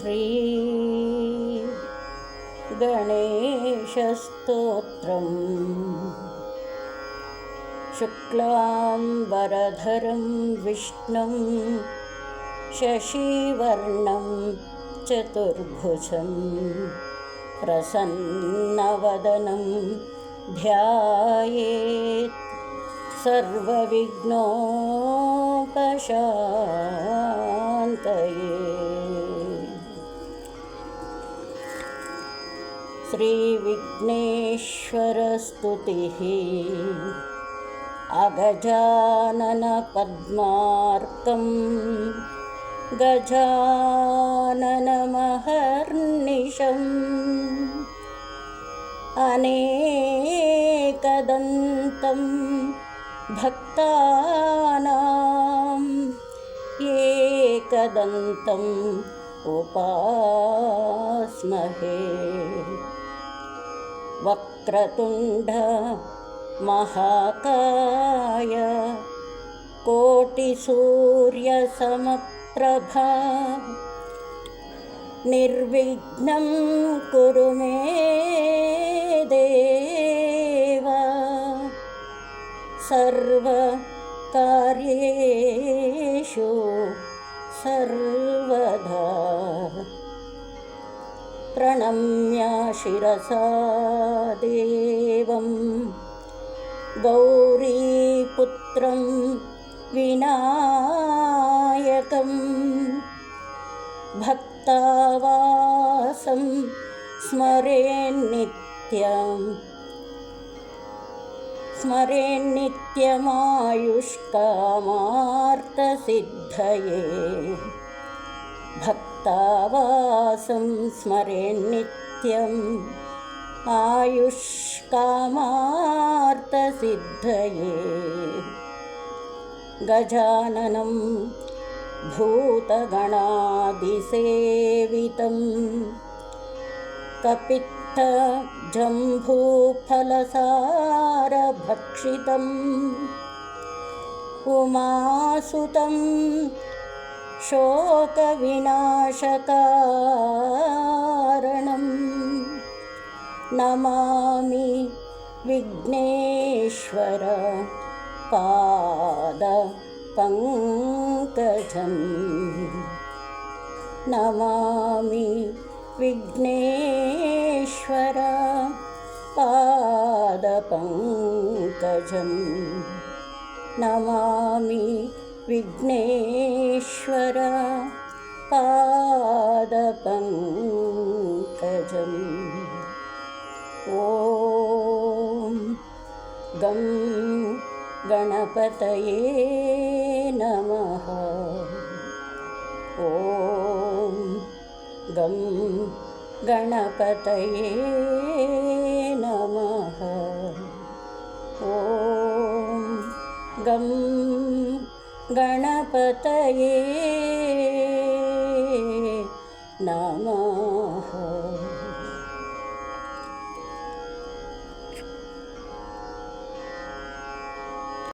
श्री गणेशस्तोत्रम् शुक्लाम्बरधरं विष्णुं शशिवर्णं चतुर्भुजं प्रसन्नवदनं ध्यायेत् सर्वविघ्नोपशान्तये श्रीविघ्नेश्वरस्तुतिः। अगजाननपद्मार्कं गजाननमहर्निशम्। अनेकदन्तं भक्तानाम् एकदन्तम् उपास्महे वक्रतुण्ड महाकाय कोटिसूर्यसमप्रभा। निर्विघ्नं कुरु मे देव। सर्वकार्येषु सर्वदा प्रणम्य शिरसा देवं गौरीपुत्रं विनायकं भक्तावासं स्मरेन्नित्यम् स्मरेन्नित्यमायुष्कामार्थसिद्धये भक्तावासं स्मरेन्नित्यम् आयुष्कामार्थसिद्धये। गजाननं भूतगणादिसेवितं। कपित्थजम्बूफलसारभक्षितम्। उमासुतं शोकविनाशकारणं नमामि विघ्नेश्वर पादपङ्कजम्। नमामि विघ्नेश्वर पादपङ्कजम्। नमामि विघ्नेश्वर पादपङ्कजम् ॐ गं गणपतये नमः ॐ गं गणपतये नमः ॐ गं गणपतये नमः